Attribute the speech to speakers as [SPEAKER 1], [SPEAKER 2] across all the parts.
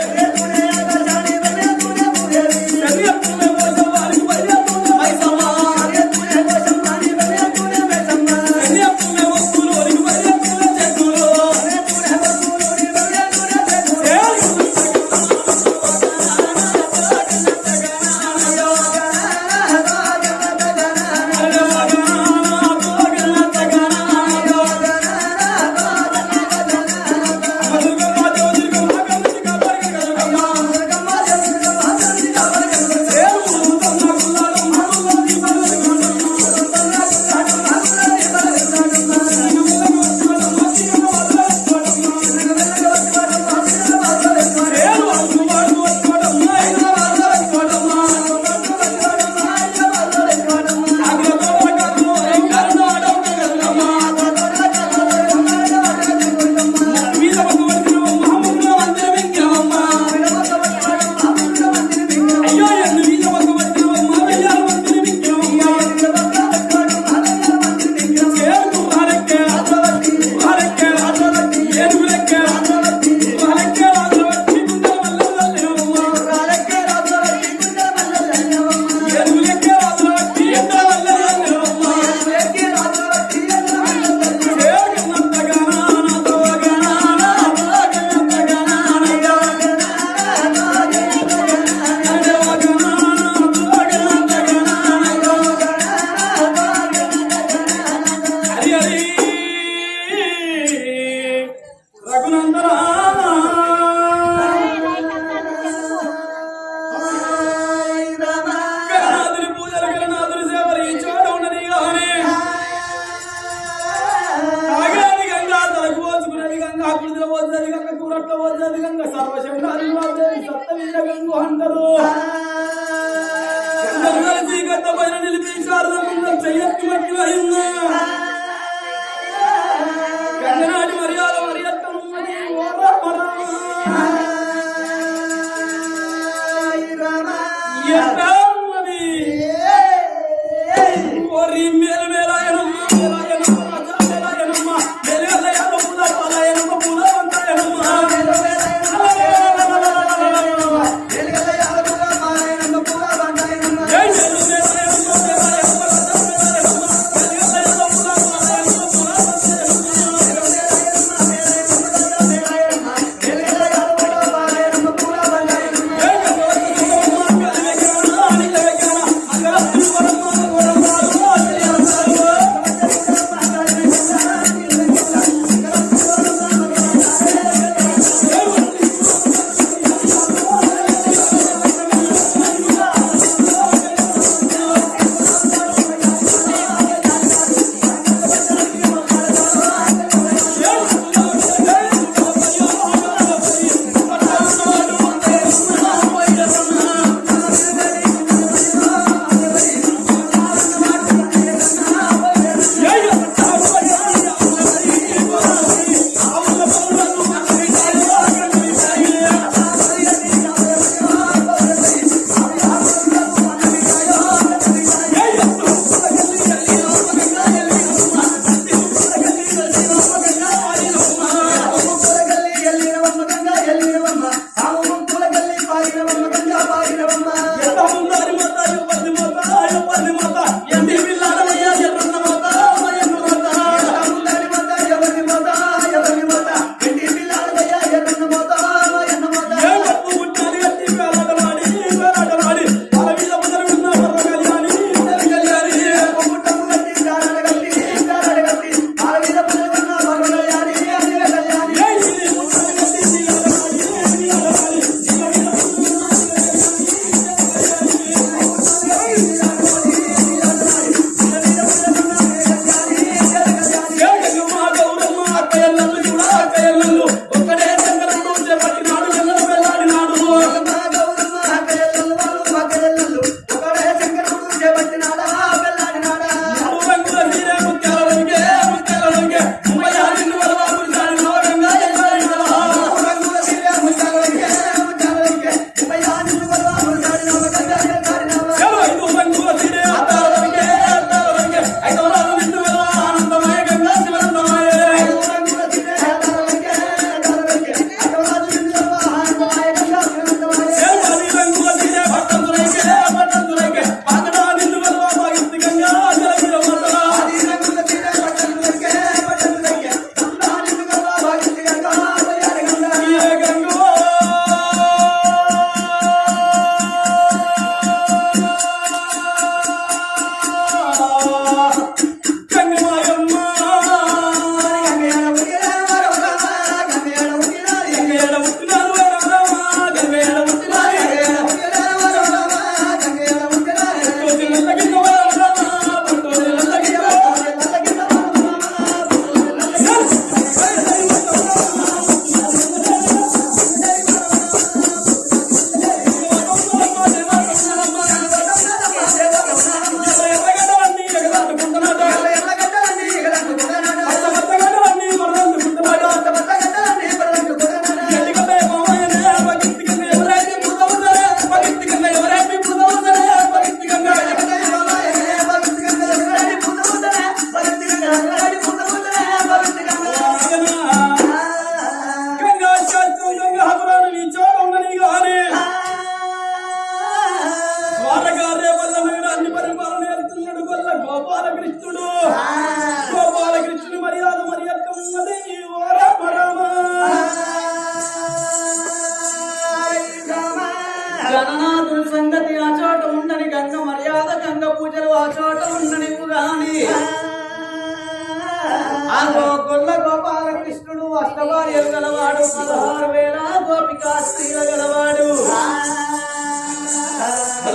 [SPEAKER 1] ¡Gracias! Raghunandana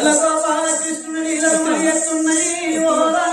[SPEAKER 1] కృష్ణుని గోపాలకృష్ణుడు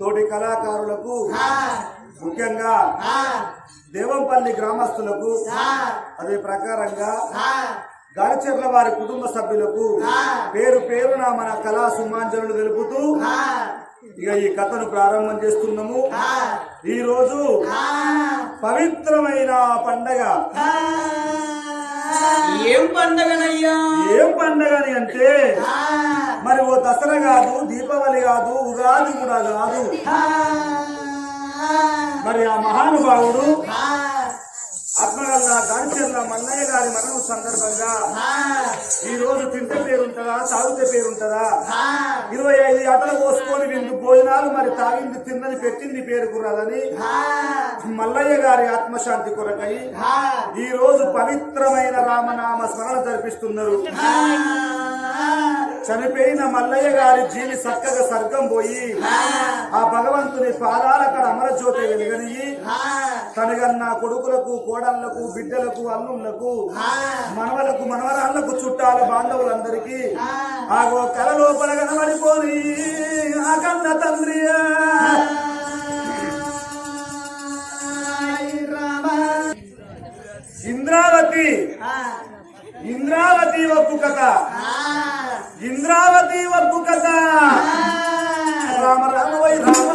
[SPEAKER 2] తోటి కళాకారులకు ముఖ్యంగా దేవంపల్లి గ్రామస్తులకు అదే ప్రకారంగా గాడిచెర్ల వారి కుటుంబ సభ్యులకు పేరు పేరున మన కళా సుమాంజనులు తెలుపుతూ ఇక ఈ కథను ప్రారంభం చేస్తున్నాము. ఈ రోజు పవిత్రమైన పండగ.
[SPEAKER 1] ఏం పండగనయ్యా?
[SPEAKER 2] ఏం పండగని అంటే మరి ఓ దసరా కాదు దీపావళి కాదు ఉగాది కూడా కాదు. మరి ఆ మహానుభావుడు ఆత్మగల్ల గాడిచెర్ల మల్లయ్య గారి మరణం సందర్భంగా ఈ రోజు తింటే పేరు ఉంటుందా తాగితే పేరు ఉంటుందా ఇరవై ఐదు ఆటలు పోసుకొని విందు భోజనాలు మరి తాగింది తిన్నది పెట్టింది పేరు కురాదని మల్లయ్య గారి ఆత్మశాంతి కొరకై ఈ రోజు పవిత్రమైన రామనామ స్మరణ జరిపిస్తున్నారు. చనిపోయిన మల్లయ్య గారి జీవి చక్కగా స్వర్గం పోయి ఆ భగవంతుని పాదాల అక్కడ అమరజ్యోతి వెలుగనియి తనగన్న కొడుకులకు కోడళ్ళకు బిడ్డలకు అల్లుళ్ళకు మనవలకు మనవరాళ్ళకు చుట్టాల బాంధవులందరికీ ఆగో కల లోపల కనబడిపోయి ఆ కన్న తండ్రి. ఇంద్రావతి. ఇంద్రావతి ఒప్పు కథ. ఇంద్రావతి ఒప్పు కథ రామ రామ వై రామ.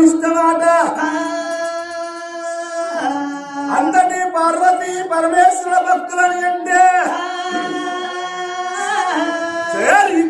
[SPEAKER 2] ఇష్టమాట అంతటి పార్వతి పరమేశ్వర భక్తులని అంటే చేరి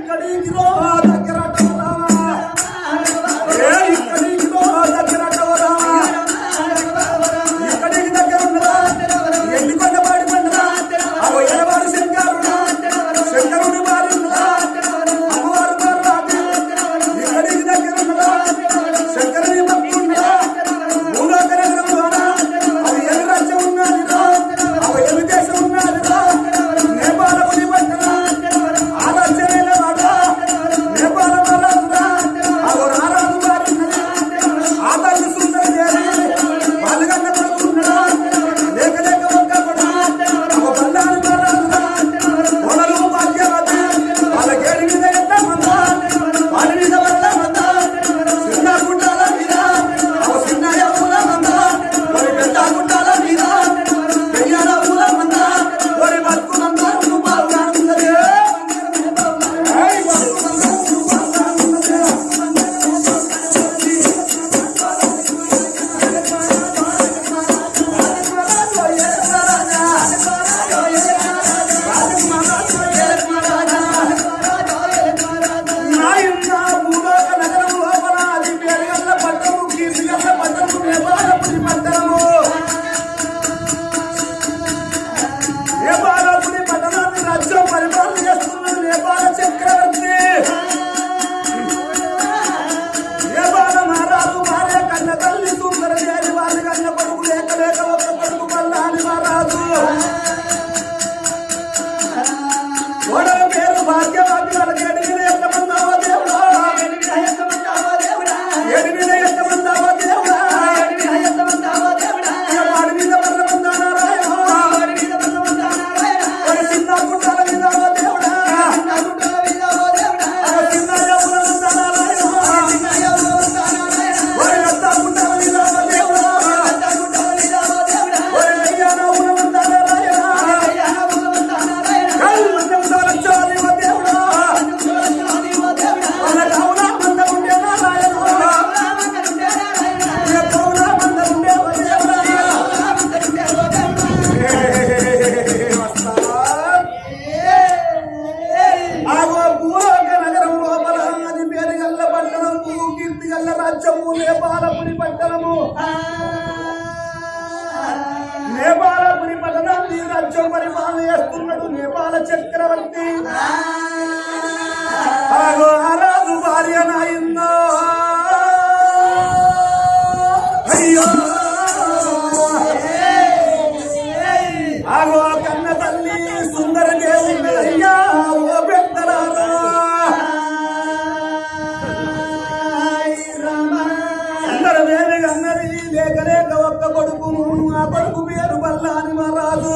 [SPEAKER 2] అల్లాని బల్లాని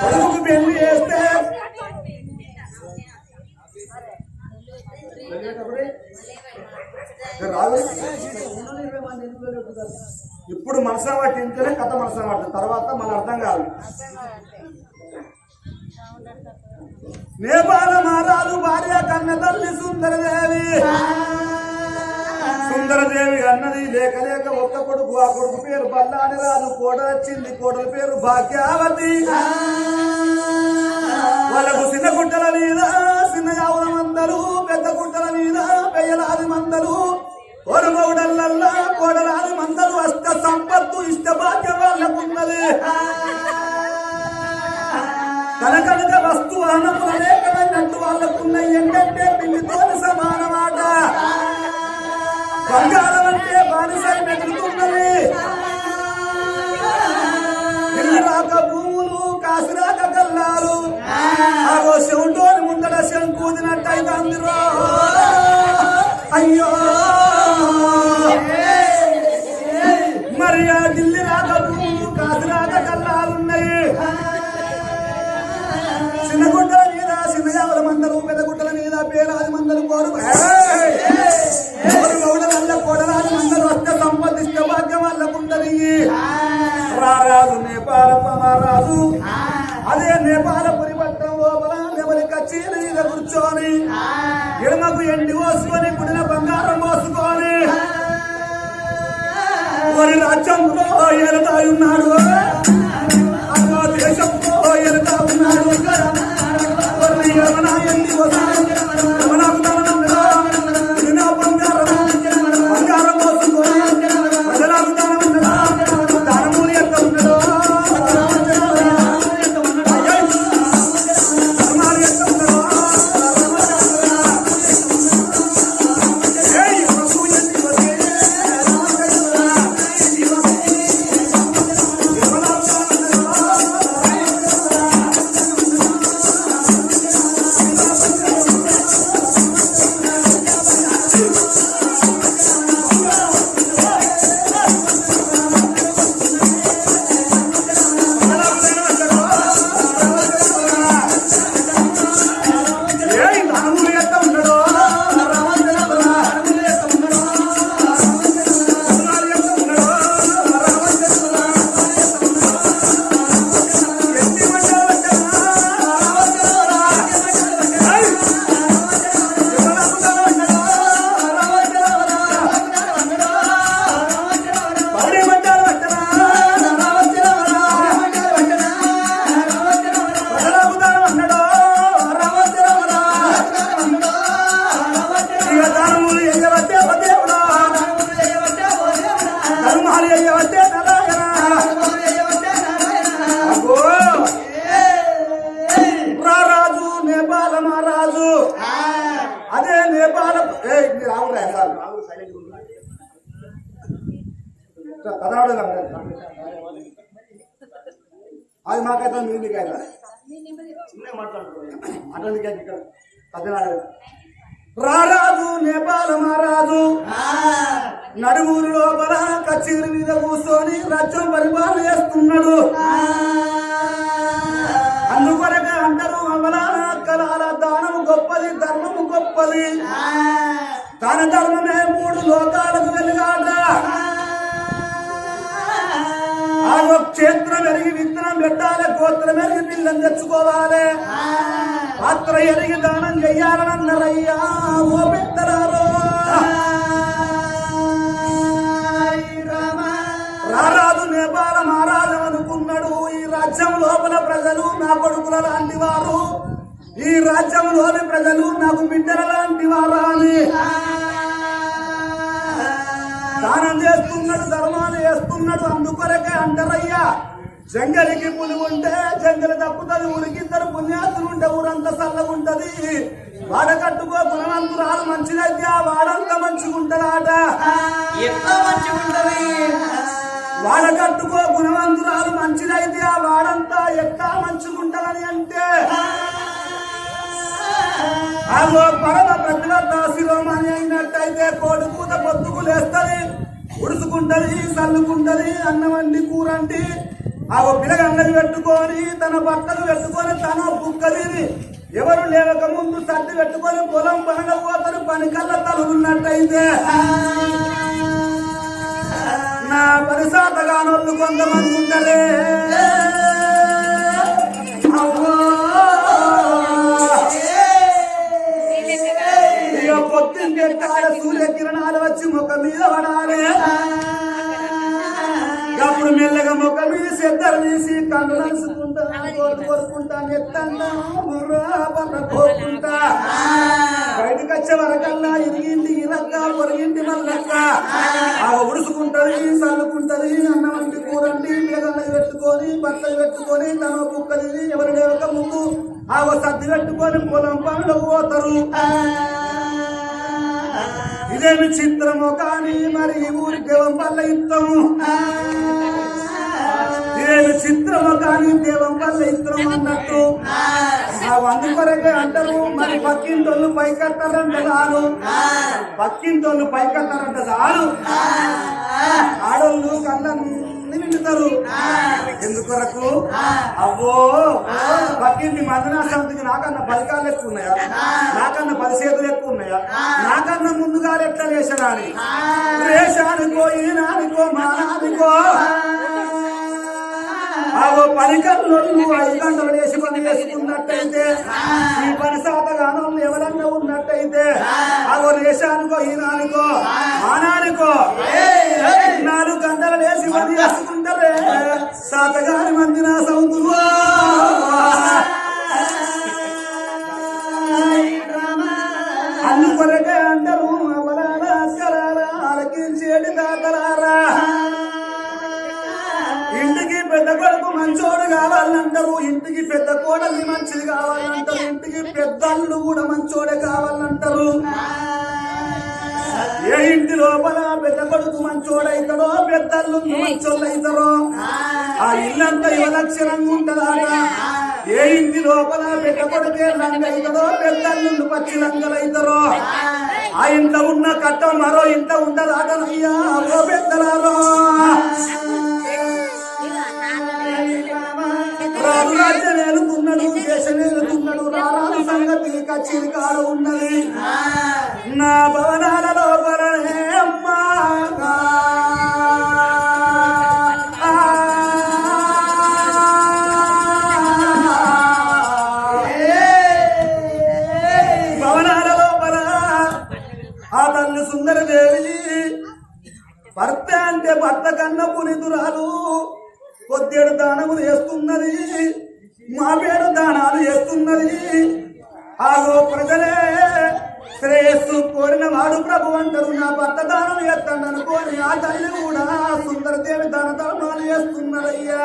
[SPEAKER 2] కొడుకు పెళ్ళి చేస్తే. రాదు. ఇప్పుడు మనసా వాటి ఇంకనే కథ మనసా పడుతుంది తర్వాత మన అర్థం కాదు. నేపాల మహారాజు భార్య కన్న తల్లి సుందరదేవి. సుందరదేవి అన్నది లేక లేక ఒక్క కొడుకు ఆ కొడుకు పేరు బల్లాని రాజు. కోడ వచ్చింది కోడల పేరు భాగ్యావతి. వాళ్ళకు చిన్న గుడ్డల మీద చిన్న యావుల మందలు పెద్ద గుడ్డల మీద పెయ్యలాది మందలు. ఒరుమౌడల్లల్లా కోడలాది మందలు అష్ట సంపత్తు ఇష్ట భాగ్యం వాళ్ళకున్నది. కనకనక వస్తు అన్నముల లేకనట్టు వాళ్ళకున్న ఏంటంటే పిల్లితో బంగారం అంటే బానిసై మెతుకుతున్నది రాక భూములు కాసిరాక కల్లాలు ఆగో శివుంటోని ముందర శంకూదినట్టయితే అందరూ అయ్యో. మరి ఆ ఢిల్లీ రాక భూములు కాసిరాక కల్లాలున్నాయి చిన్న గుట్టల మీద చిన్న యావల మందలు పెద్దగుట్టల మీద పేరాది మందలు కోరు కోడరాజు మందలు వస్తే సంపదిష్ట భాగ్యం వాళ్ళకుంటది. రారాజు నేపాలప్ప మహారాజు అదే నేపాలపురి పట్టణం లోపల ఎవరి కచేరీ మీద కూర్చొని ఎడమకు ఎండి పోసుకొని పుడిన బంగారం పోసుకొని వారి రాజ్యంలో ఎరతా ఉన్నాడు కదా. అది మాకైతే మీ ఇక్కడ నేపాల మహారాజు. నడుమూరు లోపల కచేరి మీద కూర్చొని రాజ్యం పరిపాలన చేస్తున్నాడు. అందుకొరక అంటారు అమలాన కలాల దానము గొప్పది ధర్మము గొప్పది. దాన ధర్మమే మూడు లోకాలకు వెలుగాట ఆ ఒక క్షేత్రం ఎరిగి విత్తనం పెట్టాలి గోత్రం ఎరిగి పిల్లని తెచ్చుకోవాలి పాత్ర ఎరిగి దానం చెయ్యాలనన్నారయ్యా ఓ పెద్దరారో రారాజు నేపాల మహారాజు అనుకున్నాడు ఈ రాజ్యం లోపల ప్రజలు నా కొడుకుల లాంటి వారు. ఈ రాజ్యంలోని ప్రజలు నాకు బిడ్డల లాంటి వారా అని. దానం చేస్తున్నాడు ధర్మాలు చేస్తున్నాడు అందుకొరకే అంటారయ్యా. జంగలికి పులి ఉంటే జంగలి తప్పుతుంది ఊరికిద్దరు పుణ్యాతులు ఉంటే ఊరంతా చల్లగుంటది. వాడ కట్టుకో గుణవంతురాలు మంచిదైతే వాడంతా మంచిగుంటదాట.
[SPEAKER 1] ఎంత మంచిగా ఉంటది
[SPEAKER 2] వాడ కట్టుకో గుణవంతురాలు మంచిదైతే వాడంతా ఎట్టా మంచిగుంటదని అంటే అగో పరమ ప్రతిభ శిరోమణి అయినట్టయితే కోడి పూత పొత్తుకులేస్తుంది ఉడుచుకుంటది చల్లుకుంటది అన్నం కూరంటి ఆ ఆగో పిల్లగంగలు పెట్టుకొని తన బట్టలు పెట్టుకొని తన బుక్కదిని ఎవరు లేవక ముందు సర్ది పెట్టుకొని పొలం పనగ పోతారు పని తలుగున్నట్టయితే తలున్నట్టయితే నా పరిశాతగానోళ్ళు కొంతమంది ఉంటారే. పొద్దున్నే సూర్య కిరణాలు వచ్చి ముఖం మీద పడాలి. అప్పుడు మెల్లగా ముఖం మీద సెద్దరు తీసి కన్ను కోరుకుంటా నెత్తంతా కోరుకుంటా. బయటకు వచ్చే వరకల్లా ఇరిగింది ఇలక్క పొరిగింది మల్లక్క ఆ ఉడుసుకుంటది చల్లుకుంటది అన్నం వంటి కూరండి మేఘన్నది పెట్టుకొని బట్టలు పెట్టుకొని తన కుక్కది ఎవరు ఒక ముందు ఆ సర్ది పెట్టుకొని పొలం పనులు పోతారు. ఇదేమి చిత్రమో కానీ మరి ఊరి దేవం వల్ల ఇత్తము. ఇదేమి చిత్రమో కానీ దేవం వల్ల ఇత్తము అన్నట్టు. ఆ వంద కొరకే అంటారు. మరి పక్కింటోళ్ళు పైకట్టారంట చాలు. పక్కింటోళ్ళు పైకట్టారంట చాలు. ఆడోళ్ళు కళ్ళన్ని నిండుతారు. ఎందుకొరకు? అవ్వో పక్కింటి మందనా సంతికి నాకన్నా పది కాళ్ళు ఎక్కువ ఉన్నాయా? నాకన్నా పది చేతులు ఎక్కువ ఉన్నాయా? నాకన్నా ముందుగా ఎట్లా లేచనా అని రేషానికో ఈనానికో మానానికో ఆగో పని కన్నులు ఐదు గంటలు వేసి పని చేసుకున్నట్టయితే ఈ పని శాతగానం ఎవరన్నా ఉన్నట్టయితే ఆగో రేషానికో ఈనానికో గంటలు మందిన పని చేసుకుంటారే మంది నా సౌందులు అందుకొరకే అందరూ అవలారా అక్కరారా ఆలకించేటి ఇంటికి పెద్ద కొడుకు మంచోడు కావాలంటారు ఇంటికి పెద్ద కోడల్ని మంచిది కావాలంటారు ఇంటికి పెద్దళ్ళు కూడా మంచోడే కావాలంటారు. ఏ ఇంటి లోపల పెద్ద కొడుకు మంచోడైతాడో పెద్దళ్ళు మంచోళ్ళు అవుతారో ఆ ఇల్లంతా యువలక్షణంగా ఉంటదాట ఏ ఇంటి లోపల పెద్ద కొడుకే రంగైతాడో పెద్దళ్ళు పచ్చి రంగలైతారో ఆ ఇంట్లో ఉన్న కట్టం మరో ఇంట ఉండదాటనయ్యా పెద్దలారో? రాజు రాజ్యం ఏలుతున్నాడు దేశం ఏలుతున్నాడు రారాజు సంగతి కచ్చిరి కాడ ఉన్నది. నా భవనాల కన్న పునిదురాలు పొద్దేడు దానములు వేస్తున్నది మాపేడు దానాలు వేస్తున్నది. ఆగో ప్రజలే శ్రేయస్సు కోరిన వాడు ప్రభు అంటారు నా భర్త దానం చేస్తాడు అనుకోని ఆ తల్లి కూడా సుందరదేవి దాన ధర్మాలు చేస్తున్నదయ్యా